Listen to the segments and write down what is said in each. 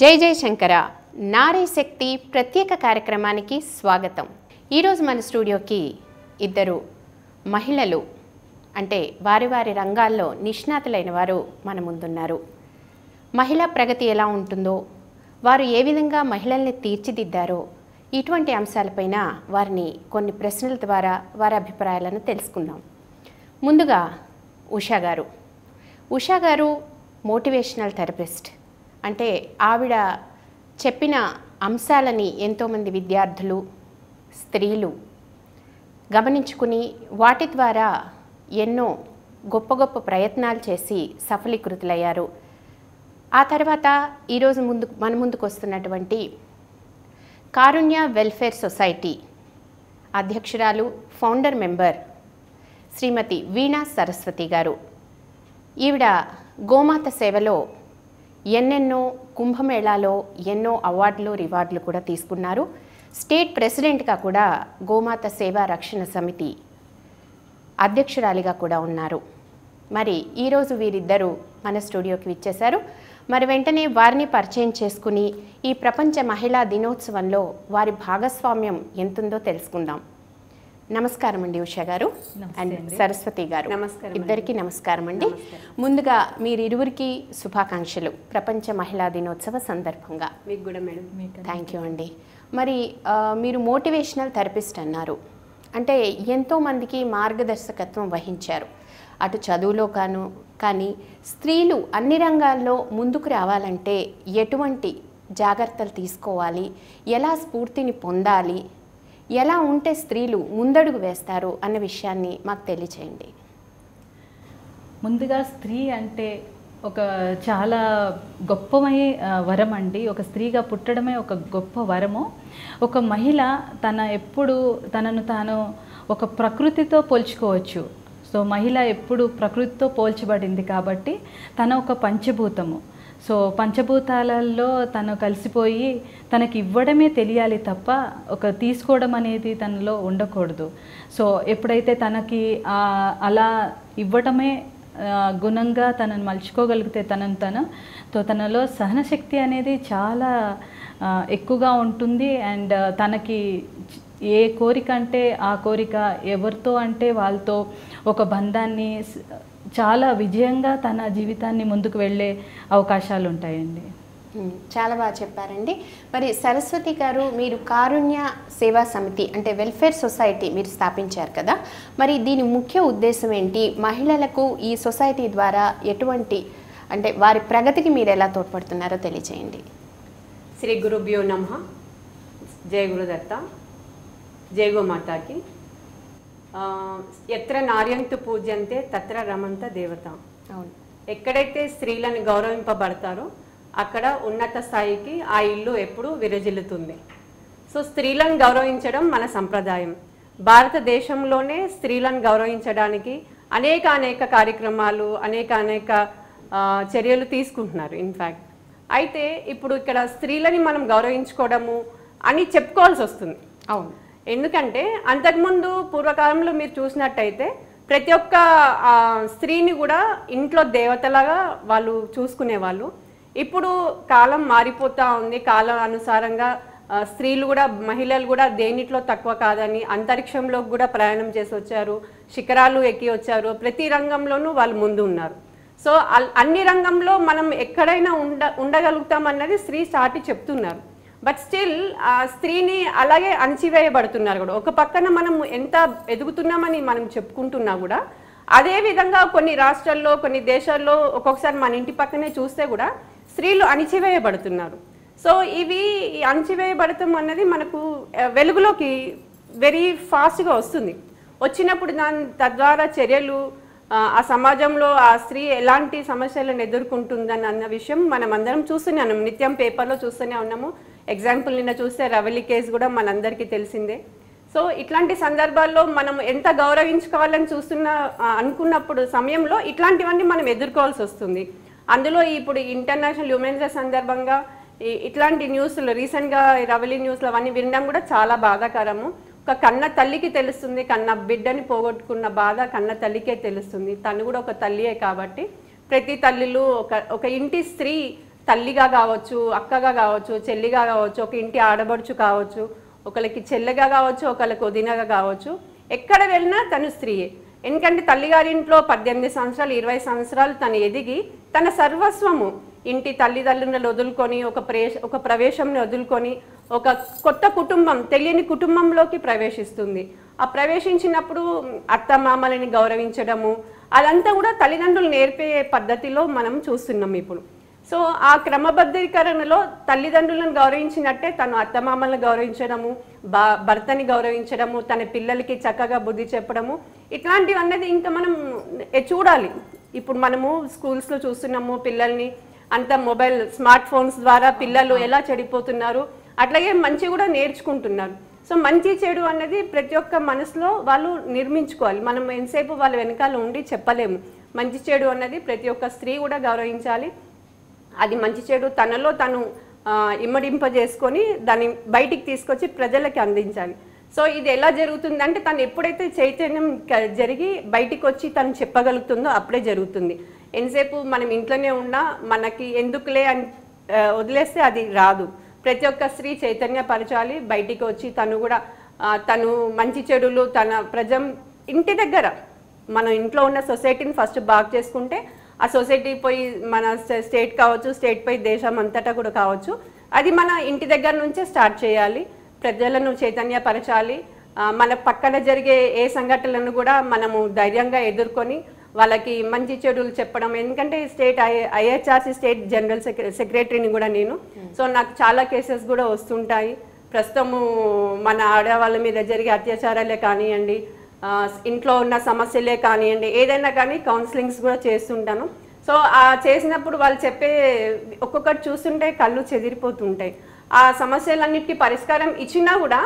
జై జై శంకర. నారీ శక్తి ప్రత్యేక కార్యక్రమానికి స్వాగతం. ఈరోజు మన స్టూడియోకి ఇద్దరు మహిళలు అంటే వారి వారి రంగాల్లో నిష్ణాతులైన వారు మన ముందున్నారు. మహిళా ప్రగతి ఎలా ఉంటుందో వారు ఏ విధంగా మహిళల్ని తీర్చిదిద్దారో ఇటువంటి అంశాలపైన వారిని కొన్ని ప్రశ్నల ద్వారా వారి అభిప్రాయాలను తెలుసుకుందాం. ముందుగా ఉషా గారు. ఉషా గారు మోటివేషనల్ థెరపిస్ట్. అంటే ఆవిడ చెప్పిన అంశాలని ఎంతోమంది విద్యార్థులు స్త్రీలు గమనించుకుని వాటి ద్వారా ఎన్నో గొప్ప గొప్ప ప్రయత్నాలు చేసి సఫలీకృతులయ్యారు. ఆ తర్వాత ఈరోజు ముందు మన ముందుకు వస్తున్నటువంటి కారుణ్య వెల్ఫేర్ సొసైటీ అధ్యక్షురాలు ఫౌండర్ మెంబర్ శ్రీమతి వీణా సరస్వతి గారు. ఈవిడ గోమాత సేవలో ఎన్నెన్నో కుంభమేళాలో ఎన్నో అవార్డులు రివార్డులు కూడా తీసుకున్నారు. స్టేట్ ప్రెసిడెంట్గా కూడా గోమాత సేవా రక్షణ సమితి అధ్యక్షురాలిగా కూడా ఉన్నారు. మరి ఈరోజు వీరిద్దరూ మన స్టూడియోకి విచ్చేశారు. మరి వెంటనే వారిని పరిచయం చేసుకుని ఈ ప్రపంచ మహిళా దినోత్సవంలో వారి భాగస్వామ్యం ఎంతుందో తెలుసుకుందాం. నమస్కారం అండి ఉషా గారు. అండ్ సరస్వతి గారు. నమస్కారం ఇద్దరికి నమస్కారం. అండి ముందుగా మీరిరువురికి శుభాకాంక్షలు. ప్రపంచ మహిళా దినోత్సవ సందర్భంగా. మీకు కూడా మేడం. థ్యాంక్ యూ అండి. మరి మీరు మోటివేషనల్ థెరపిస్ట్ అన్నారు. అంటే ఎంతో మందికి మార్గదర్శకత్వం వహించారు. అటు చదువులో కాను కానీ స్త్రీలు అన్ని రంగాల్లో ముందుకు రావాలంటే ఎటువంటి జాగ్రత్తలు తీసుకోవాలి? ఎలా స్ఫూర్తిని పొందాలి? ఎలా ఉంటే స్త్రీలు ముందడుగు వేస్తారు అన్న విషయాన్ని మాకు తెలియచేయండి. ముందుగా స్త్రీ అంటే ఒక చాలా గొప్పమై వరం అండి ఒక స్త్రీగా పుట్టడమే ఒక గొప్ప వరము. ఒక మహిళ తన ఎప్పుడు తనను తాను ఒక ప్రకృతితో పోల్చుకోవచ్చు. సో మహిళ ఎప్పుడు ప్రకృతితో పోల్చబడింది కాబట్టి తన ఒక పంచభూతము. సో పంచభూతాలలో తను కలిసిపోయి తనకి ఇవ్వడమే తెలియాలి తప్ప ఒక తీసుకోవడం అనేది తనలో ఉండకూడదు. సో ఎప్పుడైతే తనకి అలా ఇవ్వటమే గుణంగా తనను మలుచుకోగలిగితే తనను తను తో తనలో సహనశక్తి అనేది చాలా ఎక్కువగా ఉంటుంది. అండ్ తనకి ఏ కోరిక అంటే ఆ కోరిక ఎవరితో అంటే వాళ్ళతో ఒక బంధాన్ని చాలా విజయంగా తన జీవితాన్ని ముందుకు వెళ్ళే అవకాశాలు ఉంటాయండి చాలా బాగా చెప్పారండి. మరి సరస్వతి గారు మీరు కారుణ్య సేవా సమితి అంటే వెల్ఫేర్ సొసైటీ మీరు స్థాపించారు కదా. మరి దీని ముఖ్య ఉద్దేశం ఏంటి? మహిళలకు ఈ సొసైటీ ద్వారా ఎటువంటి అంటే వారి ప్రగతికి మీరు ఎలా తోడ్పడుతున్నారో తెలియజేయండి శ్రీ గురుభ్యో నమ. జయ గురుదత్త. జయ గోమాతాకి. ఎత్ర నార్యంతు పూజ్యంతే తత్ర రమంత దేవత. అవును. ఎక్కడైతే స్త్రీలను గౌరవింపబడతారో అక్కడ ఉన్నత స్థాయికి ఆ ఇల్లు ఎప్పుడూ విరజిల్లుతుంది. సో స్త్రీలను గౌరవించడం మన సంప్రదాయం. భారతదేశంలోనే స్త్రీలను గౌరవించడానికి అనేక అనేక కార్యక్రమాలు అనేక అనేక చర్యలు తీసుకుంటున్నారు ఇన్ఫ్యాక్ట్ అయితే ఇప్పుడు ఇక్కడ స్త్రీలని మనం గౌరవించుకోవడము అని చెప్పుకోవాల్సి వస్తుంది. అవును. ఎందుకంటే అంతకుముందు పూర్వకాలంలో మీరు చూసినట్టయితే ప్రతి ఒక్క స్త్రీని కూడా ఇంట్లో దేవతలాగా వాళ్ళు చూసుకునేవాళ్ళు. ఇప్పుడు కాలం మారిపోతూ ఉంది. కాలం అనుసారంగా స్త్రీలు కూడా మహిళలు కూడా దేనిట్లో తక్కువ కాదని అంతరిక్షంలో కూడా ప్రయాణం చేసి వచ్చారు. శిఖరాలు ఎక్కి వచ్చారు. ప్రతి రంగంలోనూ వాళ్ళు ముందు ఉన్నారు. సో అల్- అన్ని రంగంలో మనం ఎక్కడైనా ఉండ ఉండగలుగుతామన్నది స్త్రీ సాటి చెప్తున్నారు. బట్ స్టిల్ ఆ స్త్రీని అలాగే అణచివేయబడుతున్నారు కూడా. ఒక పక్కన మనం ఎంత ఎదుగుతున్నామని మనం చెప్పుకుంటున్నా కూడా అదే విధంగా కొన్ని రాష్ట్రాల్లో కొన్ని దేశాల్లో ఒక్కొక్కసారి మన ఇంటి పక్కనే చూస్తే కూడా స్త్రీలు అణిచివేయబడుతున్నారు. సో ఇవి ఈ అణచివేయబడటం అన్నది మనకు వెలుగులోకి వెరీ ఫాస్ట్గా వస్తుంది. వచ్చినప్పుడు దాని తద్వారా చర్యలు ఆ, ఆ సమాజంలో ఆ స్త్రీ ఎలాంటి సమస్యలను ఎదుర్కొంటుందని అన్న విషయం మనం అందరం చూస్తూనే ఉన్నాం నిత్యం పేపర్లో చూస్తూనే ఉన్నాము. ఎగ్జాంపుల్ నిన్న చూస్తే రవలి కేసు కూడా మనందరికీ తెలిసిందే. సో ఇట్లాంటి సందర్భాల్లో మనం ఎంత గౌరవించుకోవాలని చూస్తున్న అనుకున్నప్పుడు సమయంలో ఇట్లాంటివన్నీ మనం ఎదుర్కోవాల్సి వస్తుంది. అందులో ఇప్పుడు ఇంటర్నేషనల్ ఉమెన్స్ డే సందర్భంగా ఇట్లాంటి న్యూస్లు రీసెంట్గా రవలి న్యూస్లు అవన్నీ వినడం కూడా చాలా బాధాకరము. ఒక కన్న తల్లికి తెలుస్తుంది కన్న బిడ్డని పోగొట్టుకున్న బాధ కన్న తల్లికే తెలుస్తుంది. తను కూడా ఒక తల్లియే కాబట్టి ప్రతి తల్లిలు ఒక ఒక ఇంటి స్త్రీ తల్లిగా కావచ్చు అక్కగా కావచ్చు చెల్లిగా కావచ్చు ఒక ఇంటి ఆడబడుచు కావచ్చు ఒకళ్ళకి చెల్లెగా కావచ్చు ఒకళ్ళకి వదినగా కావచ్చు ఎక్కడ వెళ్ళినా తను స్త్రీయే. ఎందుకంటే తల్లిగారింట్లో పద్దెనిమిది సంవత్సరాలు ఇరవై సంవత్సరాలు తను ఎదిగి తన సర్వస్వము ఇంటి తల్లిదండ్రులను వదులుకొని ఒక ప్రేష ఒక ప్రవేశంని వదులుకొని ఒక కొత్త కుటుంబం తెలియని కుటుంబంలోకి ప్రవేశిస్తుంది. ఆ ప్రవేశించినప్పుడు అత్త మామలని గౌరవించడము అదంతా కూడా తల్లిదండ్రులు నేర్పే పద్ధతిలో మనం చూస్తున్నాం ఇప్పుడు. సో ఆ క్రమబద్ధీకరణలో తల్లిదండ్రులను గౌరవించినట్టే తను అత్తమామలను గౌరవించడము భర్తని గౌరవించడము తన పిల్లలకి చక్కగా బుద్ధి చెప్పడము. ఇట్లాంటివి అన్నది ఇంకా మనం చూడాలి. ఇప్పుడు మనము స్కూల్స్లో చూస్తున్నాము పిల్లల్ని అంత మొబైల్ స్మార్ట్ ఫోన్స్ ద్వారా పిల్లలు ఎలా చెడిపోతున్నారు అట్లాగే మంచి కూడా నేర్చుకుంటున్నారు. సో మంచి చెడు అన్నది ప్రతి ఒక్క మనసులో వాళ్ళు నిర్మించుకోవాలి. మనం ఎంతసేపు వాళ్ళ వెనకాల ఉండి చెప్పలేము. మంచి చెడు అన్నది ప్రతి ఒక్క స్త్రీ కూడా గౌరవించాలి. అది మంచి చెడు తనలో తను ఇమ్మడింప ఇమ్మడింపజేసుకొని దాన్ని బయటికి తీసుకొచ్చి ప్రజలకి అందించాలి. సో ఇది ఎలా జరుగుతుంది అంటే తను ఎప్పుడైతే చైతన్యం జరిగి బయటికి వచ్చి తను చెప్పగలుగుతుందో అప్పుడే జరుగుతుంది. ఎంతసేపు మనం ఇంట్లోనే ఉన్నా మనకి ఎందుకులే అని వదిలేస్తే అది రాదు. ప్రతి ఒక్క స్త్రీ చైతన్యపరచాలి బయటికి వచ్చి తను కూడా తను మంచి చెడులు తన ప్రజం ఇంటి దగ్గర మన ఇంట్లో ఉన్న సొసైటీని ఫస్ట్ బాగు చేసుకుంటే ఆ సొసైటీ పోయి మన స్టే- స్టేట్ కావచ్చు స్టేట్ పై దేశం అంతటా కూడా కావచ్చు. అది మన ఇంటి దగ్గర నుంచే స్టార్ట్ చేయాలి. ప్రజలను చైతన్యపరచాలి మన పక్కన జరిగే ఏ సంఘటనలను కూడా మనము ధైర్యంగా ఎదుర్కొని వాళ్ళకి మంచి చెడులు చెప్పడం. ఎందుకంటే state I IHRC state general secretary సెక్రటరీని కూడా నేను. సో నాకు చాలా కేసెస్ కూడా వస్తుంటాయి. ప్రస్తుతము మన ఆడవాళ్ళ మీద జరిగే అత్యాచారాలే కానివ్వండి ఇంట్లో ఉన్న సమస్యలే కానివ్వండి ఏదైనా కానీ కౌన్సిలింగ్స్ కూడా చేస్తుంటాను. సో ఆ చేసినప్పుడు వాళ్ళు చెప్పే ఒక్కొక్కటి చూస్తుంటే కళ్ళు చెదిరిపోతుంటాయి. ఆ సమస్యలన్నిటికీ పరిష్కారం ఇచ్చినా కూడా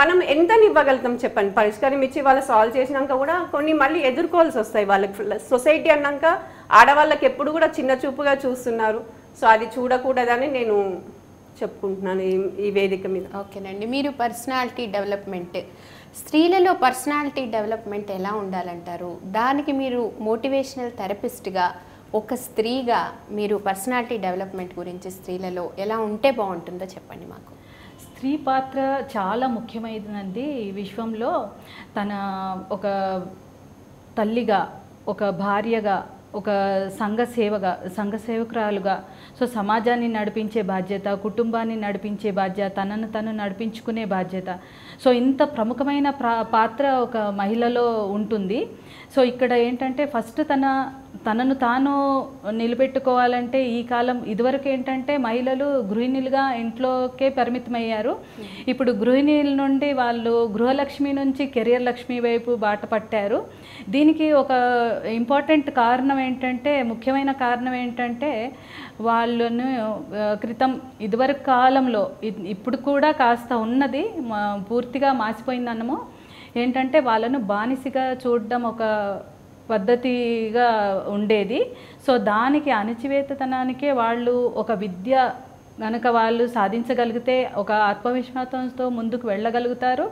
మనం ఎంత ఇవ్వగలుగుతాం చెప్పండి? పరిష్కారం ఇచ్చి వాళ్ళు సాల్వ్ చేసినాక కూడా కొన్ని మళ్ళీ ఎదుర్కోవాల్సి వస్తాయి వాళ్ళకి. సొసైటీ అన్నాక ఆడవాళ్ళకి ఎప్పుడు కూడా చిన్న చూపుగా చూస్తున్నారు. సో అది చూడకూడదని నేను చెప్పుకుంటున్నాను ఈ ఈ వేదిక మీద. ఓకేనండి. మీరు పర్సనాలిటీ డెవలప్మెంట్ స్త్రీలలో పర్సనాలిటీ డెవలప్మెంట్ ఎలా ఉండాలంటారు? దానికి మీరు మోటివేషనల్ థెరపిస్ట్గా ఒక స్త్రీగా మీరు పర్సనాలిటీ డెవలప్మెంట్ గురించి స్త్రీలలో ఎలా ఉంటే బాగుంటుందో చెప్పండి మాకు. స్త్రీ పాత్ర చాలా ముఖ్యమైనది ఈ విశ్వంలో తన ఒక తల్లిగా ఒక భార్యగా ఒక సంఘ సేవగా సంఘ సేవకురాలుగా. సో సమాజాన్ని నడిపించే బాధ్యత కుటుంబాన్ని నడిపించే బాధ్యత తనను తను నడిపించుకునే బాధ్యత. సో ఇంత ప్రముఖమైన ప్రా పాత్ర ఒక మహిళలో ఉంటుంది. సో ఇక్కడ ఏంటంటే ఫస్ట్ తన తనను తాను నిలబెట్టుకోవాలంటే ఈ కాలం ఇదివరకు ఏంటంటే మహిళలు గృహిణులుగా ఇంట్లోకే పరిమితమయ్యారు. ఇప్పుడు గృహిణీల నుండి వాళ్ళు గృహలక్ష్మి నుంచి కెరియర్ లక్ష్మి వైపు బాట పట్టారు. దీనికి ఒక ఇంపార్టెంట్ కారణం ఏంటంటే ముఖ్యమైన కారణం ఏంటంటే వాళ్ళను క్రితం ఇదివరకు కాలంలో ఇ- ఇప్పుడు కూడా కాస్త ఉన్నది పూర్తిగా మాసిపోయిందన్నము. ఏంటంటే వాళ్ళను బానిసగా చూడడం ఒక పద్ధతిగా ఉండేది. సో దానికి అణచివేతతనానికే వాళ్ళు ఒక విద్య కనుక వాళ్ళు సాధించగలిగితే ఒక ఆత్మవిశ్వాసంతో ముందుకు వెళ్ళగలుగుతారు.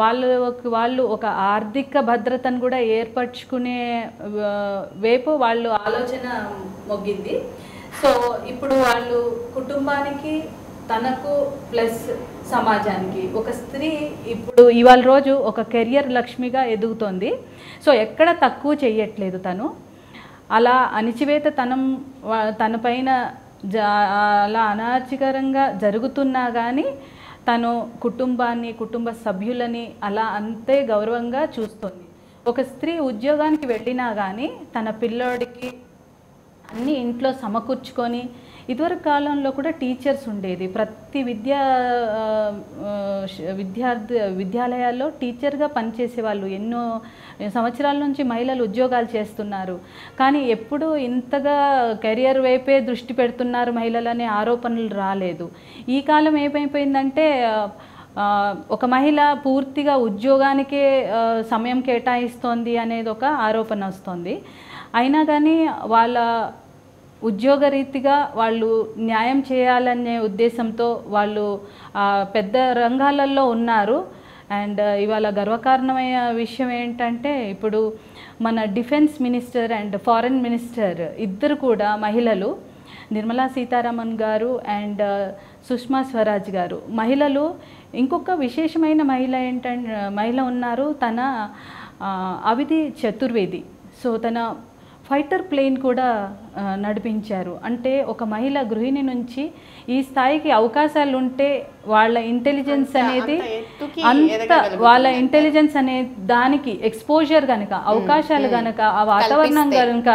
వాళ్ళు వాళ్ళు ఒక ఆర్థిక భద్రతను కూడా ఏర్పరచుకునే వైపు వాళ్ళు ఆలోచన మొగ్గింది. సో ఇప్పుడు వాళ్ళు కుటుంబానికి తనకు ప్లస్ సమాజానికి. ఒక స్త్రీ ఇప్పుడు ఇవాళ రోజు ఒక కెరియర్ లక్ష్మిగా ఎదుగుతోంది. సో ఎక్కడ తక్కువ చేయట్లేదు తను. అలా అణిచివేత తనం తన పైన జ అలా అనాచికరంగా జరుగుతున్నా కానీ తను కుటుంబాన్ని కుటుంబ సభ్యులని అలా అంతే గౌరవంగా చూస్తుంది. ఒక స్త్రీ ఉద్యోగానికి వెళ్ళినా కానీ తన పిల్లోడికి అన్ని ఇంట్లో సమకూర్చుకొని ఇదివరకు కాలంలో కూడా టీచర్స్ ఉండేది. ప్రతి విద్యా విద్యార్థి విద్యాలయాల్లో టీచర్గా పనిచేసే వాళ్ళు ఎన్నో సంవత్సరాల నుంచి మహిళలు ఉద్యోగాలు చేస్తున్నారు. కానీ ఎప్పుడు ఇంతగా కెరియర్ వైపే దృష్టి పెడుతున్నారు మహిళలనే ఆరోపణలు రాలేదు. ఈ కాలం ఏమైపోయిందంటే ఒక మహిళ పూర్తిగా ఉద్యోగానికే సమయం కేటాయిస్తోంది అనేది ఒక ఆరోపణ వస్తుంది. అయినా కానీ వాళ్ళ ఉద్యోగరీతిగా వాళ్ళు న్యాయం చేయాలనే ఉద్దేశంతో వాళ్ళు పెద్ద రంగాలలో ఉన్నారు. అండ్ ఇవాళ గర్వకారణమైన విషయం ఏంటంటే ఇప్పుడు మన defence minister and foreign minister ఇద్దరు కూడా మహిళలు నిర్మలా సీతారామన్ గారు అండ్ సుష్మా స్వరాజ్ గారు. మహిళలు ఇంకొక విశేషమైన మహిళ ఏంటంటే మహిళ ఉన్నారు తన అవిధి చతుర్వేది. సో తన ఫైటర్ ప్లేన్ కూడా నడిపించారు అంటే ఒక మహిళ గృహిణి నుంచి ఈ స్థాయికి అవకాశాలు ఉంటే వాళ్ళ ఇంటెలిజెన్స్ అనేది అంత వాళ్ళ. ఇంటెలిజెన్స్ అనే దానికి ఎక్స్పోజర్ కనుక అవకాశాలు కనుక ఆ వాతావరణం. కనుక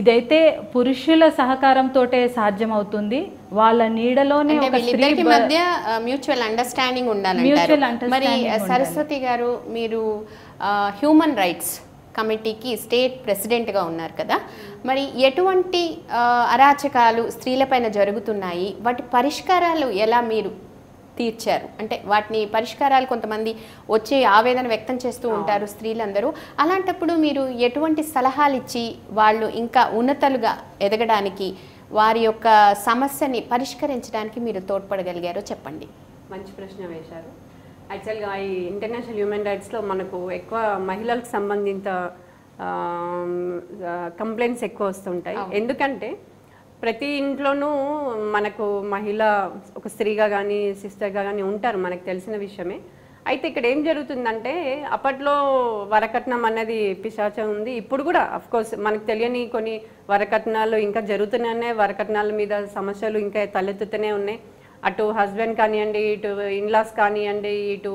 ఇదైతే పురుషుల సహకారంతో సాధ్యమవుతుంది వాళ్ళ నీడలోనే ఒక స్త్రీ మధ్య మ్యూచువల్ అండర్స్టాండింగ్ understanding మరి ఉండాలి. సరస్వతి గారు మీరు హ్యూమన్ రైట్స్ కమిటీకి స్టేట్ ప్రెసిడెంట్గా ఉన్నారు కదా. మరి ఎటువంటి అరాచకాలు స్త్రీలపైన జరుగుతున్నాయి? వాటి పరిష్కారాలు ఎలా మీరు తీర్చారు? అంటే వాటిని పరిష్కారాలు కొంతమంది వచ్చి ఆవేదన వ్యక్తం చేస్తూ ఉంటారు స్త్రీలందరూ. అలాంటప్పుడు మీరు ఎటువంటి సలహాలు ఇచ్చి వాళ్ళు ఇంకా ఉన్నతలుగా ఎదగడానికి వారి యొక్క సమస్యని పరిష్కరించడానికి మీరు తోడ్పడగలిగారో చెప్పండి. మంచి ప్రశ్న వేశారు. యాక్చువల్గా ఈ ఇంటర్నేషనల్ హ్యూమన్ రైట్స్లో మనకు ఎక్కువ మహిళలకు సంబంధిత కంప్లైంట్స్ ఎక్కువ వస్తుంటాయి. ఎందుకంటే ప్రతి ఇంట్లోనూ మనకు మహిళ ఒక స్త్రీగా కానీ సిస్టర్గా కానీ ఉంటారు మనకు తెలిసిన విషయమే. అయితే ఇక్కడ ఏం జరుగుతుందంటే అప్పట్లో వరకట్నం అన్నది పిశాచం ఉంది. ఇప్పుడు కూడా అఫ్ కోర్స్ మనకు తెలియని కొన్ని వరకట్నాలు ఇంకా జరుగుతూనే ఉన్నాయి వరకట్నాల మీద సమస్యలు ఇంకా తలెత్తుతూనే ఉన్నాయి. అటు హస్బెండ్ కానివ్వండి ఇటు ఇన్లాస్ కానివ్వండి ఇటు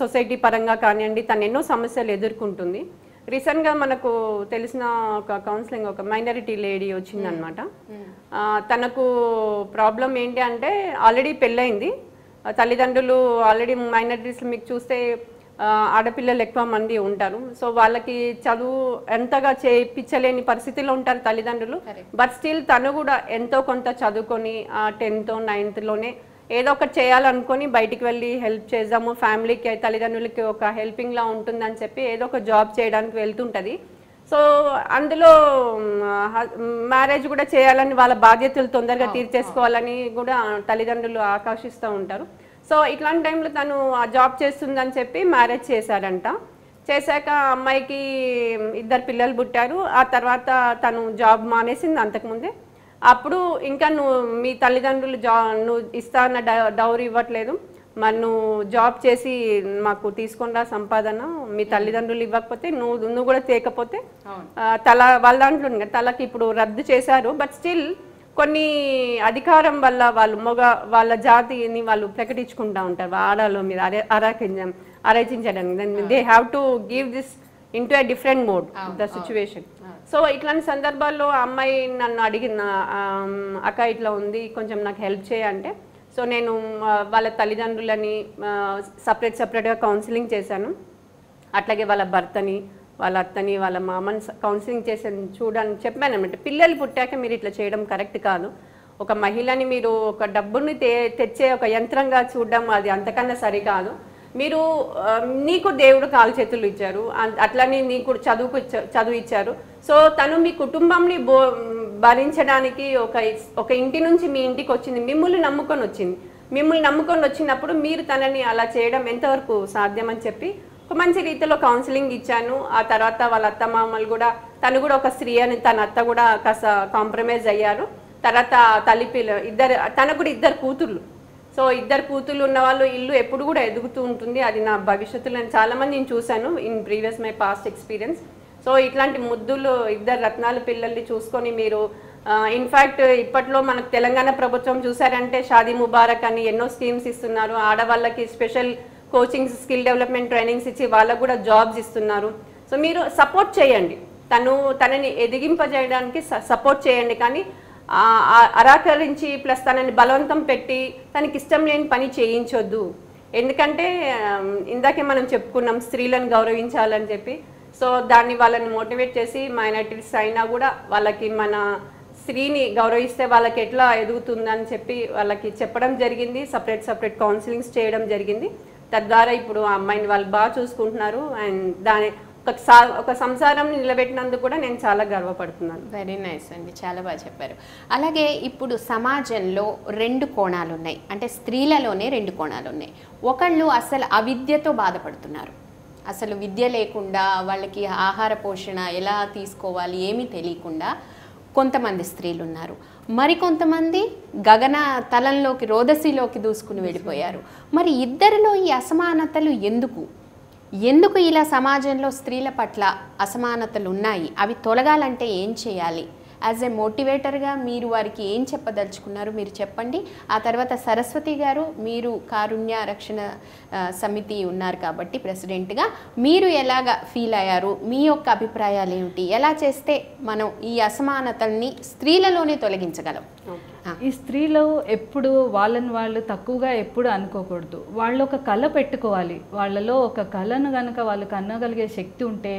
సొసైటీ పరంగా కానివ్వండి తను ఎన్నో సమస్యలు ఎదుర్కొంటుంది. రీసెంట్గా మనకు తెలిసిన ఒక కౌన్సిలింగ్ ఒక మైనారిటీ లేడీ వచ్చిందనమాట. తనకు ప్రాబ్లం ఏంటి అంటే ఆల్రెడీ పెళ్ళయింది. తల్లిదండ్రులు ఆల్రెడీ మైనారిటీస్ మీకు చూస్తే ఆడపిల్లలు ఎక్కువ మంది ఉంటారు. సో వాళ్ళకి చదువు ఎంతగా చేయించలేని పరిస్థితిలో ఉంటారు తల్లిదండ్రులు. బట్ స్టిల్ తను కూడా ఎంతో కొంత చదువుకొని టెన్త్ నైన్త్లోనే ఏదో ఒకటి చేయాలనుకొని బయటికి వెళ్ళి హెల్ప్ చేద్దాము. ఫ్యామిలీకి తల్లిదండ్రులకి ఒక హెల్పింగ్లా ఉంటుందని చెప్పి ఏదో ఒక జాబ్ చేయడానికి వెళ్తుంటుంది. సో అందులో మ్యారేజ్ కూడా చేయాలని వాళ్ళ బాధ్యతలు తొందరగా తీర్చేసుకోవాలని కూడా తల్లిదండ్రులు ఆకర్షిస్తూ ఉంటారు. సో ఇట్లాంటి టైంలో తను ఆ జాబ్ చేస్తుందని చెప్పి మ్యారేజ్ చేశాడంట. చేశాక అమ్మాయికి ఇద్దరు పిల్లలు పుట్టారు. ఆ తర్వాత తను జాబ్ మానేసింది అంతకుముందే. అప్పుడు ఇంకా నువ్వు మీ తల్లిదండ్రులు జా నువ్వు ఇస్తా అన్న డౌరీ ఇవ్వట్లేదు. మరి నువ్వు జాబ్ చేసి మాకు తీసుకుండా సంపాదన. మీ తల్లిదండ్రులు ఇవ్వకపోతే నువ్వు నువ్వు కూడా తేకపోతే తల వాళ్ళ దాంట్లో తలకి ఇప్పుడు రద్దు చేశారు. బట్ స్టిల్ కొన్ని అధికారం వల్ల వాళ్ళు మొగ వాళ్ళ జాతిని వాళ్ళు ప్రకటించుకుంటా ఉంటారు. ఆడాల మీద అరే అరాకించం అరచించడానికి they have to give this in to different mode the situation so ఇట్లాంటి సందర్భాల్లో అమ్మాయి నన్ను అడిగిన అక్క ఇట్లా ఉంది కొంచెం నాకు హెల్ప్ చేయంటే సో నేను వాళ్ళ తల్లిదండ్రులని సపరేట్ సపరేట్గా కౌన్సిలింగ్ చేశాను. అట్లాగే వాళ్ళ భర్తని వాళ్ళ అత్తని వాళ్ళ మామని కౌన్సిలింగ్ చేసి చూడడానికి చెప్పాను అనమాట పిల్లలు పుట్టాక మీరు ఇట్లా చేయడం కరెక్ట్ కాదు. ఒక మహిళని మీరు ఒక డబ్బుని తెచ్చే ఒక యంత్రంగా చూడడం అది అంతకన్నా సరికాదు. మీరు నీకు దేవుడు కాలు చేతులు ఇచ్చారు. అన్- అట్లనే నీకు చదువుకు చదువు ఇచ్చారు. సో తను మీ కుటుంబంని బో భరించడానికి ఒక ఒక ఇంటి నుంచి మీ ఇంటికి వచ్చింది. మిమ్మల్ని నమ్ముకొని వచ్చింది. మిమ్మల్ని నమ్ముకొని వచ్చినప్పుడు మీరు తనని అలా చేయడం ఎంతవరకు సాధ్యం అని చెప్పి ఒక మంచి రీతిలో కౌన్సిలింగ్ ఇచ్చాను. ఆ తర్వాత వాళ్ళ అత్త మామలు కూడా తను కూడా ఒక స్త్రీ అని తన అత్త కూడా కాస్త కాంప్రమైజ్ అయ్యారు. తర్వాత తల్లి పిల్ల ఇద్దరు తనకు కూడా ఇద్దరు కూతుర్లు. సో ఇద్దరు కూతుళ్ళు ఉన్న వాళ్ళు ఇల్లు ఎప్పుడు కూడా ఎదుగుతూ ఉంటుంది. అది నా భవిష్యత్తులో నేను నేను చూశాను in previous my past experience so ఇట్లాంటి ముద్దులు ఇద్దరు రత్నాలు పిల్లల్ని చూసుకొని మీరు ఇన్ఫ్యాక్ట్ ఇప్పట్లో మనకు తెలంగాణ ప్రభుత్వం చూసారంటే షాదీ ముబారక్ అని ఎన్నో స్కీమ్స్ ఇస్తున్నారు. ఆడవాళ్ళకి special coachings skill development trainings ఇచ్చి వాళ్ళకు కూడా జాబ్స్ ఇస్తున్నారు. సో మీరు సపోర్ట్ చేయండి. తను తనని ఎదిగింపజేయడానికి సపోర్ట్ చేయండి. కానీ అరాకరించి ప్లస్ తనని బలవంతం పెట్టి తనకి ఇష్టం లేని పని చేయించొద్దు. ఎందుకంటే ఇందాకే మనం చెప్పుకున్నాం స్త్రీలను గౌరవించాలని చెప్పి. సో దాన్ని వాళ్ళని మోటివేట్ చేసి మైనార్టీస్ అయినా కూడా వాళ్ళకి మన స్త్రీని గౌరవిస్తే వాళ్ళకి ఎట్లా ఎదుగుతుందని చెప్పి వాళ్ళకి చెప్పడం జరిగింది. సపరేట్ సపరేట్ కౌన్సిలింగ్స్ చేయడం జరిగింది. తద్వారా ఇప్పుడు ఆ అమ్మాయిని వాళ్ళు బాగా చూసుకుంటున్నారు. అండ్ దాని ఒక సా ఒక సంసారం నిలబెట్టినందుకు కూడా నేను చాలా గర్వపడుతున్నాను. వెరీ నైస్ అండి. చాలా బాగా చెప్పారు. అలాగే ఇప్పుడు సమాజంలో రెండు కోణాలు ఉన్నాయి అంటే స్త్రీలలోనే రెండు కోణాలు ఉన్నాయి ఒకళ్ళు అసలు అవిద్యతో బాధపడుతున్నారు. అసలు విద్య లేకుండా వాళ్ళకి ఆహార పోషణ ఎలా తీసుకోవాలి ఏమీ తెలియకుండా కొంతమంది స్త్రీలు ఉన్నారు మరికొంతమంది గగన తలంలోకి రోదసిలోకి దూసుకుని వెళ్ళిపోయారు. మరి ఇద్దరిలో ఈ అసమానతలు ఎందుకు? ఎందుకు ఇలా సమాజంలో స్త్రీల పట్ల అసమానతలు ఉన్నాయి? అవి తొలగాలంటే ఏం చేయాలి? యాజ్ ఏ మోటివేటర్గా మీరు వారికి ఏం చెప్పదలుచుకున్నారు మీరు చెప్పండి. ఆ తర్వాత సరస్వతి గారు మీరు కారుణ్య రక్షణ సమితి ఉన్నారు కాబట్టి ప్రెసిడెంట్గా మీరు ఎలాగ ఫీల్ అయ్యారు? మీ యొక్క అభిప్రాయాలు ఏమిటి? ఎలా చేస్తే మనం ఈ అసమానతల్ని స్త్రీలలోనే తొలగించగలం? ఈ స్త్రీలు ఎప్పుడు వాళ్ళని వాళ్ళు తక్కువగా ఎప్పుడు అనుకోకూడదు. వాళ్ళు ఒక కళ పెట్టుకోవాలి. వాళ్ళలో ఒక కళను కనుక వాళ్ళు కన్నగలిగే శక్తి ఉంటే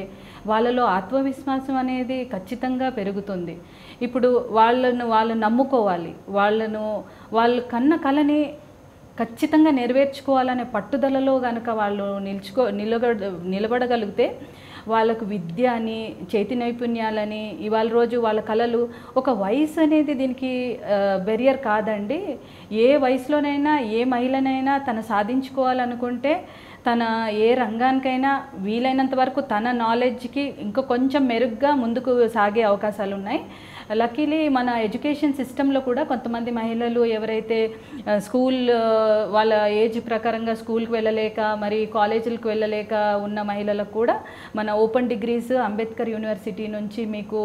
వాళ్ళలో ఆత్మవిశ్వాసం అనేది ఖచ్చితంగా పెరుగుతుంది. ఇప్పుడు వాళ్ళను వాళ్ళు నమ్ముకోవాలి. వాళ్ళను వాళ్ళు కన్న కళని ఖచ్చితంగా నెరవేర్చుకోవాలనే పట్టుదలలో కనుక వాళ్ళు నిల్చుకో నిలబడ నిలబడగలిగితే వాళ్ళకు విద్య అని చేతి నైపుణ్యాలని ఇవాళ రోజు వాళ్ళ కళలు ఒక వయసు అనేది దీనికి బెరియర్ కాదండి. ఏ వయసులోనైనా ఏ మహిళనైనా తను సాధించుకోవాలనుకుంటే తన ఏ రంగానికైనా వీలైనంత వరకు తన నాలెడ్జ్కి ఇంకా కొంచెం మెరుగ్గా ముందుకు సాగే అవకాశాలు ఉన్నాయి లక్కీలీ మన ఎడ్యుకేషన్ సిస్టంలో కూడా కొంతమంది మహిళలు ఎవరైతే స్కూల్ వాళ్ళ ఏజ్ ప్రకారంగా స్కూల్కి వెళ్ళలేక మరి కాలేజీలకు వెళ్ళలేక ఉన్న మహిళలకు కూడా మన ఓపెన్ డిగ్రీస్ అంబేద్కర్ యూనివర్సిటీ నుంచి మీకు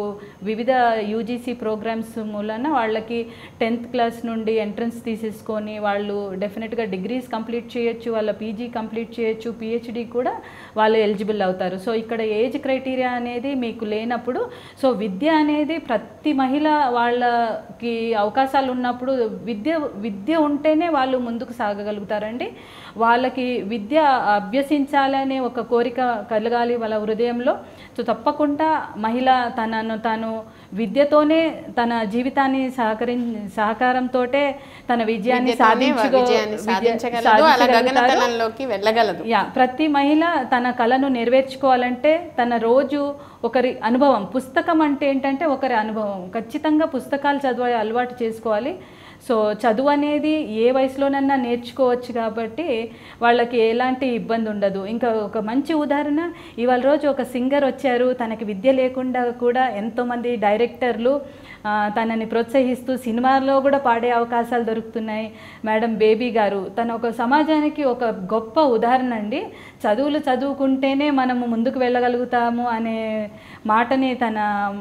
వివిధ యూజీసీ ప్రోగ్రామ్స్ మూలన వాళ్ళకి టెన్త్ క్లాస్ నుండి ఎంట్రన్స్ తీసేసుకొని వాళ్ళు డెఫినెట్గా డిగ్రీస్ కంప్లీట్ చేయొచ్చు వాళ్ళ పీజీ కంప్లీట్ చేయొచ్చు పిహెచ్డి కూడా వాళ్ళు ఎలిజిబుల్ అవుతారు. సో ఇక్కడ ఏజ్ క్రైటీరియా అనేది మీకు లేనప్పుడు సో విద్య అనేది ప్రతి మహిళ వాళ్ళకి అవకాశాలు ఉన్నప్పుడు విద్య విద్య ఉంటేనే వాళ్ళు ముందుకు సాగగలుగుతారండి. వాళ్ళకి విద్య అభ్యసించాలనే ఒక కోరిక కలగాలి వాళ్ళ హృదయంలో. సో తప్పకుండా మహిళ తనను తాను విద్యతోనే తన జీవితాన్ని సహకరి సహకారంతో తన విజయాన్ని సాధించగలదు యా ప్రతి మహిళ తన కళను నెరవేర్చుకోవాలంటే తన రోజు ఒకరి అనుభవం. పుస్తకం అంటే ఏంటంటే ఒకరి అనుభవం. ఖచ్చితంగా పుస్తకాలు చదివే అలవాటు చేసుకోవాలి. సో చదువు అనేది ఏ వయసులోనన్నా నేర్చుకోవచ్చు కాబట్టి వాళ్ళకి ఎలాంటి ఇబ్బంది ఉండదు. ఇంకా ఒక మంచి ఉదాహరణ ఇవాళ రోజు ఒక సింగర్ వచ్చారు. తనకి విద్య లేకుండా కూడా ఎంతోమంది డైరెక్టర్లు తనని ప్రోత్సహిస్తూ సినిమాల్లో కూడా పాడే అవకాశాలు దొరుకుతున్నాయి. మేడం బేబీ గారు తన ఒక సమాజానికి ఒక గొప్ప ఉదాహరణ అండి. చదువులు చదువుకుంటేనే మనము ముందుకు వెళ్ళగలుగుతాము అనే మాటని తన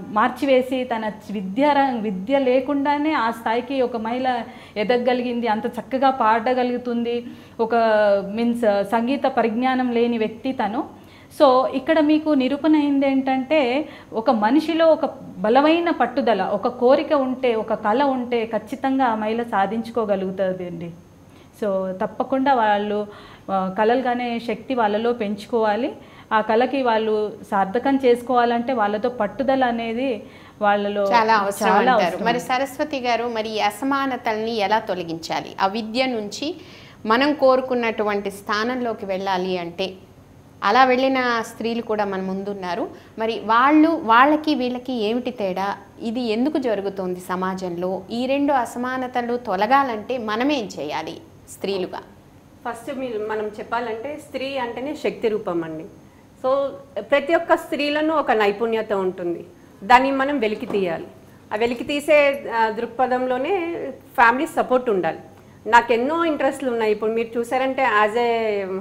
మార్చివేసి తన విద్య విద్య లేకుండానే ఆ స్థాయికి ఒక మహిళ ఎదగగలిగింది అంత చక్కగా పాడగలుగుతుంది. ఒక మీన్స్ సంగీత పరిజ్ఞానం లేని వ్యక్తి తను. సో ఇక్కడ మీకు నిరూపణ అయింది ఏంటంటే ఒక మనిషిలో ఒక బలమైన పట్టుదల ఒక కోరిక ఉంటే ఒక కళ ఉంటే ఖచ్చితంగా ఆ మహిళ సాధించుకోగలుగుతుంది అండి సో తప్పకుండా వాళ్ళు ఆ, కలలుగానే శక్తి వాళ్ళలో పెంచుకోవాలి. ఆ కళకి వాళ్ళు సార్థకం చేసుకోవాలంటే వాళ్ళతో పట్టుదల అనేది వాళ్ళలో చాలా అవసరం. మరి సరస్వతి గారు మరి అసమానతల్ని ఎలా తొలగించాలి? ఆ విద్య నుంచి మనం కోరుకున్నటువంటి స్థానంలోకి వెళ్ళాలి అంటే అలా వెళ్ళిన స్త్రీలు కూడా మన ముందున్నారు. మరి వాళ్ళు వాళ్ళకి వీళ్ళకి ఏమిటి తేడా? ఇది ఎందుకు జరుగుతోంది సమాజంలో? ఈ రెండు అసమానతలు తొలగాలంటే మనమేం చేయాలి స్త్రీలుగా? ఫస్ట్ మీరు మనం చెప్పాలంటే స్త్రీ అంటేనే శక్తి రూపం అండి. సో ప్రతి ఒక్క స్త్రీలను ఒక నైపుణ్యత ఉంటుంది. దాన్ని మనం వెలికి తీయాలి ఆ వెలికి తీసే దృక్పథంలోనే ఫ్యామిలీ సపోర్ట్ ఉండాలి. నాకు ఎన్నో ఇంట్రెస్ట్లు ఉన్నాయి. ఇప్పుడు మీరు చూసారంటే యాజ్ ఏ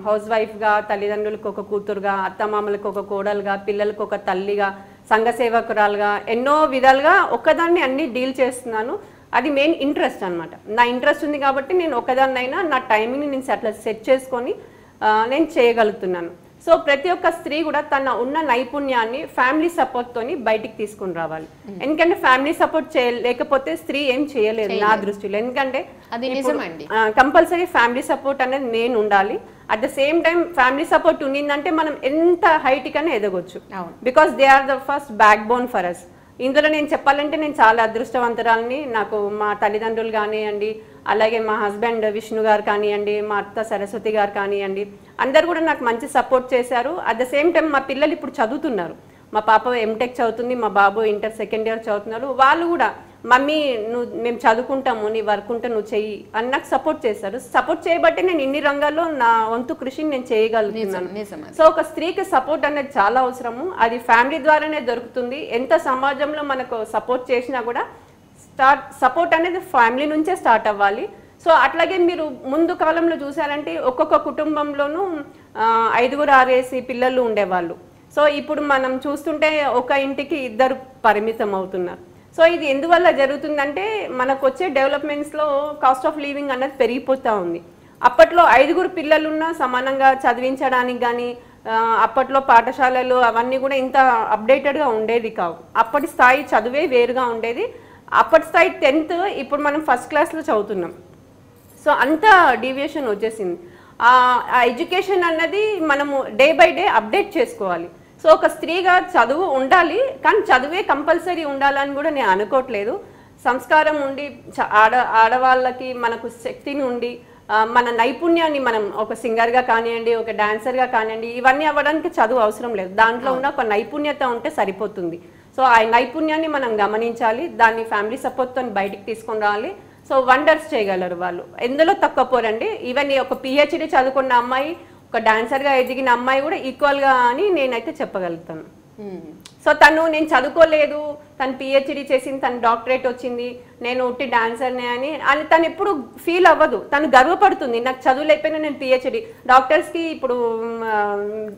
హౌస్ వైఫ్గా తల్లిదండ్రులకు ఒక కూతురుగా అత్తమామలకు ఒక కోడలుగా పిల్లలకు ఒక తల్లిగా సంఘ సేవకురాలుగా ఎన్నో విధాలుగా ఒకదాన్ని అన్ని డీల్ చేస్తున్నాను. అది మెయిన్ ఇంట్రెస్ట్ అన్నమాట. నా ఇంట్రెస్ట్ ఉంది కాబట్టి నేను ఒకదాన్నైనా నా టైమింగ్ని నేను అట్లా సెట్ చేసుకొని నేను చేయగలుగుతున్నాను. సో ప్రతి ఒక్క స్త్రీ కూడా తన ఉన్న నైపుణ్యాన్ని ఫ్యామిలీ సపోర్ట్ తోని బయటికి తీసుకుని రావాలి. ఎందుకంటే ఫ్యామిలీ సపోర్ట్ చేయలేకపోతే స్త్రీ ఏం చేయలేదు నా దృష్టిలో. ఎందుకంటే కంపల్సరీ ఫ్యామిలీ సపోర్ట్ అనేది మెయిన్ ఉండాలి. At the same time family support ఉండిందంటే మనం ఎంత హైట్ కన్నా ఎదగొచ్చు. Because they are the first backbone for us ఇందులో నేను చెప్పాలంటే నేను చాలా అదృష్టవంతురాలని. నాకు మా తల్లిదండ్రులు కానివ్వండి అలాగే మా హస్బెండ్ విష్ణు గారు కానివ్వండి మా అత్త సరస్వతి గారు కానివ్వండి అందరు కూడా నాకు మంచి సపోర్ట్ చేశారు. అట్ ద సేమ్ టైం మా పిల్లలు ఇప్పుడు చదువుతున్నారు. మా పాప ఎంటెక్ చదువుతుంది మా బాబు ఇంటర్ సెకండ్ ఇయర్ చదువుతున్నారు. వాళ్ళు కూడా మమ్మీ నువ్వు మేము చదువుకుంటాము నీ వర్క్ ఉంటే నువ్వు చెయ్యి అని నాకు సపోర్ట్ చేస్తారు సపోర్ట్ చేయబట్టి నేను ఇన్ని రంగాల్లో నా వంతు కృషిని నేను చేయగలుగుతున్నాను. సో ఒక స్త్రీకి సపోర్ట్ అనేది చాలా అవసరము. అది ఫ్యామిలీ ద్వారానే దొరుకుతుంది. ఎంత సమాజంలో మనకు సపోర్ట్ చేసినా కూడా స్టార్ట్ సపోర్ట్ అనేది ఫ్యామిలీ నుంచే స్టార్ట్ అవ్వాలి. సో అట్లాగే మీరు ముందు కాలంలో చూసారంటే ఒక్కొక్క కుటుంబంలోనూ ఐదుగురు ఆరేసి పిల్లలు ఉండేవాళ్ళు. సో ఇప్పుడు మనం చూస్తుంటే ఒక ఇంటికి ఇద్దరు పరిమితం అవుతున్నారు. సో ఇది ఎందువల్ల జరుగుతుందంటే మనకు వచ్చే డెవలప్మెంట్స్లో కాస్ట్ ఆఫ్ లివింగ్ అనేది పెరిగిపోతూ ఉంది. అప్పట్లో ఐదుగురు పిల్లలున్నా సమానంగా చదివించడానికి కానీ అప్పట్లో పాఠశాలలు అవన్నీ కూడా ఇంత అప్డేటెడ్గా ఉండేది కావు. అప్పటి స్థాయి చదువే వేరుగా ఉండేది. అప్పటి స్థాయి టెన్త్ ఇప్పుడు మనం ఫస్ట్ క్లాస్లో చదువుతున్నాం. సో అంత డీవియేషన్ వచ్చేసింది. ఆ ఎడ్యుకేషన్ అన్నది మనము డే బై డే అప్డేట్ చేసుకోవాలి. సో ఒక స్త్రీగా చదువు ఉండాలి కానీ చదువే కంపల్సరీ ఉండాలని కూడా నేను అనుకోవట్లేదు. సంస్కారం ఉండి ఆడ ఆడవాళ్ళకి మనకు శక్తిని ఉండి మన నైపుణ్యాన్ని మనం ఒక సింగర్గా కానివ్వండి ఒక డాన్సర్గా కానివ్వండి ఇవన్నీ అవ్వడానికి చదువు అవసరం లేదు. దాంట్లో ఉన్న ఒక నైపుణ్యత ఉంటే సరిపోతుంది. సో ఆ నైపుణ్యాన్ని మనం గమనించాలి దాన్ని ఫ్యామిలీ సపోర్ట్తో బయటికి తీసుకొని రావాలి. సో వండర్స్ చేయగలరు వాళ్ళు. ఎందులో తక్కువ పోరండి. ఈవెన్ ఒక పిహెచ్డి చదువుకున్న అమ్మాయి ఒక డాన్సర్గా ఎదిగిన అమ్మాయి కూడా ఈక్వల్గా అని నేనైతే చెప్పగలుగుతాను. సో తను నేను చదువుకోలేదు తను పిహెచ్డి చేసింది తను డాక్టరేట్ వచ్చింది నేను ఉట్టి డాన్సర్నే అని అని తను ఎప్పుడు ఫీల్ అవ్వదు. తను గర్వపడుతుంది నాకు చదువు లేకపోయినా నేను పిహెచ్డి డాక్టర్స్కి ఇప్పుడు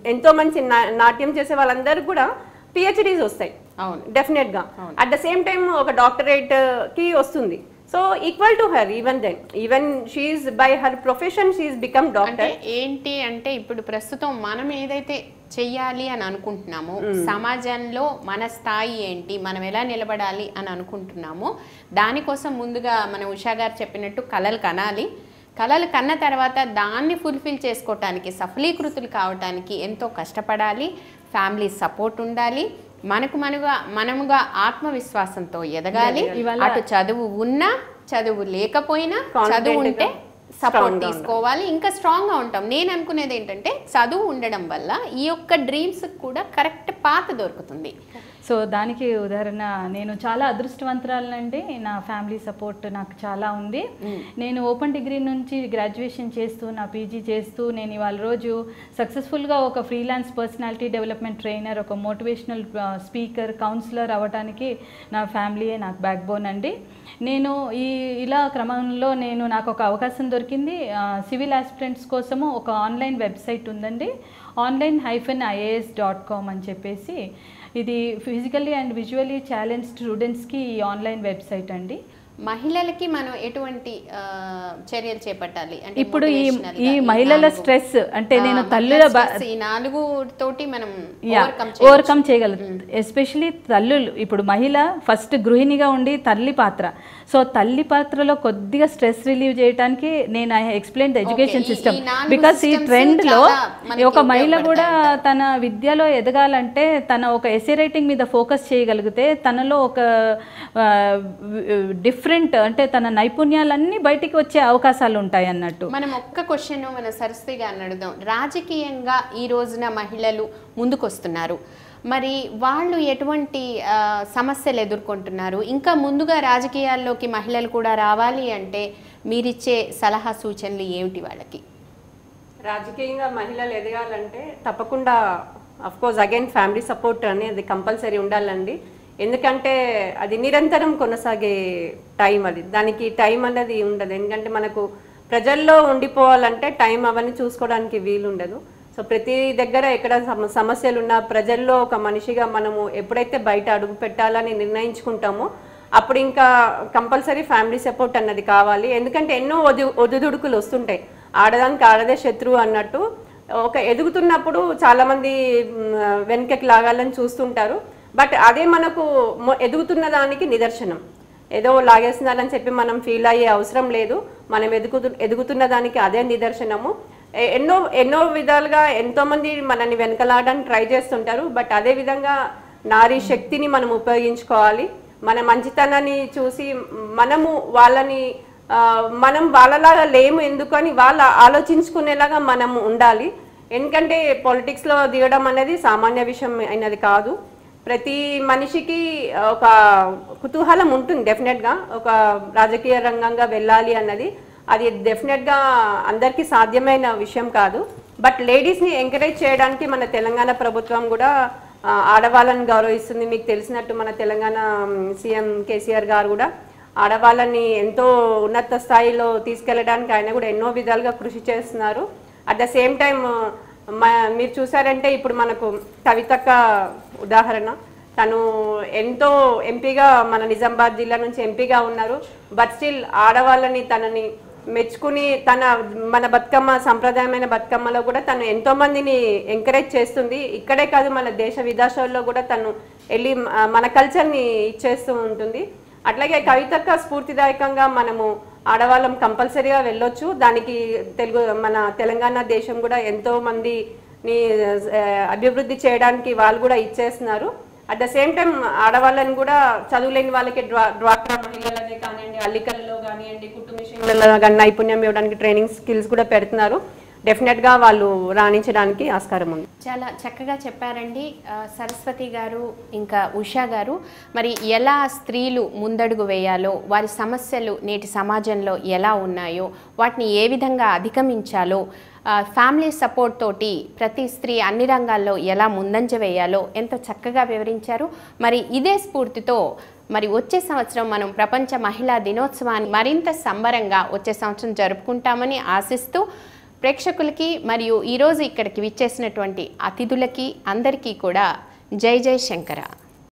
ఎంతో మంచి నా- నాట్యం చేసే వాళ్ళందరికీ కూడా పిహెచ్డీస్ వస్తాయి. అవును. డెఫినెట్గా అట్ ద సేమ్ టైం ఒక డాక్టరేట్కి వస్తుంది. So equal to her even then even she by her profession she become doctor ఏంటి అంటే ఇప్పుడు ప్రస్తుతం మనం ఏదైతే చెయ్యాలి అని అనుకుంటున్నామో సమాజంలో మన స్థాయి ఏంటి మనం ఎలా నిలబడాలి అని అనుకుంటున్నామో దానికోసం ముందుగా మన ఉషా గారు చెప్పినట్టు కళలు కనాలి. కళలు కన్న తర్వాత దాన్ని ఫుల్ఫిల్ చేసుకోవటానికి సఫలీకృతులు కావటానికి ఎంతో కష్టపడాలి. ఫ్యామిలీ సపోర్ట్ ఉండాలి. మనకు మనగా మనముగా ఆత్మవిశ్వాసంతో ఎదగాలి. అటు చదువు ఉన్నా చదువు లేకపోయినా చదువు ఉంటే గా, సపోర్ట్గా తీసుకోవాలి. ఇంకా స్ట్రాంగ్గా ఉంటాం. నేను అనుకునేది ఏంటంటే చదువు ఉండడం వల్ల ఈ యొక్క డ్రీమ్స్ కూడా కరెక్ట్ పాత దొరుకుతుంది. సో దానికి ఉదాహరణ నేను చాలా అదృష్టవంతురాలనండి నా ఫ్యామిలీ సపోర్ట్ నాకు చాలా ఉంది. నేను ఓపెన్ డిగ్రీ నుంచి గ్రాడ్యుయేషన్ చేస్తూ నా పీజీ చేస్తూ నేను ఇవాళ రోజు సక్సెస్ఫుల్గా ఒక ఫ్రీలాన్స్ పర్సనాలిటీ డెవలప్మెంట్ ట్రైనర్ ఒక మోటివేషనల్ స్పీకర్ కౌన్సిలర్ అవ్వడానికి నా ఫ్యామిలీయే నాకు బ్యాక్ బోన్ అండి. నేను ఈ ఇలా క్రమంలో నేను నాకు ఒక అవకాశం దొరికింది. సివిల్ ఆస్పిరెంట్స్ కోసము ఒక ఆన్లైన్ వెబ్సైట్ ఉందండి. Online hyphen IAS dot com అని చెప్పేసి ఇది ఫిజికల్లీ అండ్ విజువల్లీ ఛాలెంజ్ స్టూడెంట్స్కి ఈ ఆన్లైన్ వెబ్సైట్ అండి. మహిళలకి మనం ఎటువంటి చర్యలు చేపట్టాలి? అంటే ఇప్పుడు ఈ ఈ మహిళల స్ట్రెస్ అంటే నేను తల్లుల ఈ నాలుగు తోటి మనం. ఓవర్కమ్ చేయగలరు ఎస్పెషలీ తల్లులు. ఇప్పుడు మహిళ ఫస్ట్ గృహిణిగా ఉండి తల్లి పాత్ర. సో తల్లి పాత్రలో కొద్దిగా స్ట్రెస్ రిలీవ్ చేయడానికి నేను I explain the education system. Because ఈ systems ట్రెండ్లో చాలా మనకి ఒక మహిళ కూడా తన విద్యలో ఎదగాలంటే తన ఒక ఎస్ఏ రైటింగ్ మీద ఫోకస్ చేయగలిగితే తనలో ఒక డిఫరెంట్ అంటే తన నైపుణ్యాలన్నీ బయటికి వచ్చే అవకాశాలు ఉంటాయి అన్నట్టు. మనం ఒక్క క్వశ్చన్ మన సరస్వతి గారిని అడుగుదాం. రాజకీయంగా ఈ రోజున మహిళలు ముందుకొస్తున్నారు. మరి వాళ్ళు ఎటువంటి సమస్యలు ఎదుర్కొంటున్నారు? ఇంకా ముందుగా రాజకీయాల్లోకి మహిళలు కూడా రావాలి అంటే మీరిచ్చే సలహా సూచనలు ఏమిటి వాళ్ళకి? రాజకీయంగా మహిళలు ఎదగాలంటే తప్పకుండా of course again family support అనేది కంపల్సరీ ఉండాలండి. ఎందుకంటే అది నిరంతరం కొనసాగే టైం అది. దానికి టైం అన్నది ఉండదు. ఎందుకంటే మనకు ప్రజల్లో ఉండిపోవాలంటే టైం అవన్నీ చూసుకోవడానికి వీలు ఉండదు సో ప్రతి దగ్గర ఎక్కడ సమ సమస్యలు ఉన్న ప్రజల్లో ఒక మనిషిగా మనము ఎప్పుడైతే బయట అడుగు పెట్టాలని నిర్ణయించుకుంటామో అప్పుడు ఇంకా కంపల్సరీ ఫ్యామిలీ సపోర్ట్ అన్నది కావాలి. ఎందుకంటే ఎన్నో ఒదు ఒదుదుడుకులు వస్తుంటాయి. ఆడదానికి ఆడదే శత్రువు అన్నట్టు ఒక ఎదుగుతున్నప్పుడు చాలామంది వెనుకకి వెనకకి లాగాలని చూస్తుంటారు. బట్ అదే మనకు ఎదుగుతున్న దానికి నిదర్శనం. ఏదో లాగేస్తున్నారని చెప్పి మనం ఫీల్ అయ్యే అవసరం లేదు. మనం ఎదుగుతు ఎదుగుతున్న దానికి అదే నిదర్శనము. ఎన్నో ఎన్నో విధాలుగా ఎంతో మంది మనల్ని వెనకలాడడానికి ట్రై చేస్తుంటారు బట్ అదే విధంగా నారీ శక్తిని మనం ఉపయోగించుకోవాలి. మన మంచితనాన్ని చూసి మనము వాళ్ళని మనం వాళ్ళలాగా లేము ఎందుకు అని వాళ్ళు ఆలోచించుకునేలాగా మనం ఉండాలి. ఎందుకంటే పొలిటిక్స్లో దిగడం అనేది సామాన్య విషయం అయినది కాదు. ప్రతి మనిషికి ఒక కుతూహలం ఉంటుంది డెఫినెట్గా ఒక రాజకీయ రంగంగా వెళ్ళాలి అన్నది. అది డెఫినెట్గా అందరికీ సాధ్యమైన విషయం కాదు. బట్ లేడీస్ని ఎంకరేజ్ చేయడానికి మన తెలంగాణ ప్రభుత్వం కూడా ఆడవాళ్ళని గౌరవిస్తుంది. మీకు తెలిసినట్టు మన తెలంగాణ సీఎం కేసీఆర్ గారు కూడా ఆడవాళ్ళని ఎంతో ఉన్నత స్థాయిలో తీసుకెళ్ళడానికి ఆయన కూడా ఎన్నో విధాలుగా కృషి చేస్తున్నారు. అట్ ద సేమ్ టైం మీరు చూసారంటే ఇప్పుడు మనకు కవితక్క ఉదాహరణ. తను ఎంతో ఎంపీగా మన నిజామాబాద్ జిల్లా నుంచి ఎంపీగా ఉన్నారు. బట్ స్టిల్ ఆడవాళ్ళని తనని మెచ్చుకుని తన మన బతుకమ్మ సంప్రదాయమైన బతుకమ్మలో కూడా తను ఎంతో మందిని ఎంకరేజ్ చేస్తుంది. ఇక్కడే కాదు మన దేశ విదేశాల్లో కూడా తను వెళ్ళి మన కల్చర్ని ఇచ్చేస్తూ ఉంటుంది. అట్లాగే కవితక్క స్ఫూర్తిదాయకంగా మనము ఆడవాళ్ళం కంపల్సరీగా వెళ్ళొచ్చు. దానికి తెలుగు మన తెలంగాణ దేశం కూడా ఎంతో మందిని అభివృద్ధి చేయడానికి వాళ్ళు కూడా ఇచ్చేస్తున్నారు. అట్ ద సేమ్ టైం ఆడవాళ్ళని కూడా చదువులేని వాళ్ళకి డ్వా డ్వాక్రా మహిళలనే కానివ్వండి అల్లికలలో కానివ్వండి కుట్టు మిషన్లలో కానీ నైపుణ్యం ఇవ్వడానికి ట్రైనింగ్ స్కిల్స్ కూడా పెడుతున్నారు. డెఫినెట్గా వాళ్ళు రాణించడానికి ఆస్కారం ఉంది. చాలా చక్కగా చెప్పారండి. సరస్వతి గారు ఇంకా ఉషా గారు మరి ఎలా స్త్రీలు ముందడుగు వేయాలో వారి సమస్యలు నేటి సమాజంలో ఎలా ఉన్నాయో వాటిని ఏ విధంగా అధిగమించాలో ఫ్యామిలీ సపోర్ట్ తోటి ప్రతి స్త్రీ అన్ని రంగాల్లో ఎలా ముందంజ వేయాలో ఎంతో చక్కగా వివరించారు. మరి ఇదే స్ఫూర్తితో మరి వచ్చే సంవత్సరం మనం ప్రపంచ మహిళా దినోత్సవాన్ని మరింత సంబరంగా వచ్చే సంవత్సరం జరుపుకుంటామని ఆశిస్తూ ప్రేక్షకులకి మరియు ఈరోజు ఇక్కడికి విచ్చేసినటువంటి అతిథులకి అందరికీ కూడా జై జై శంకర.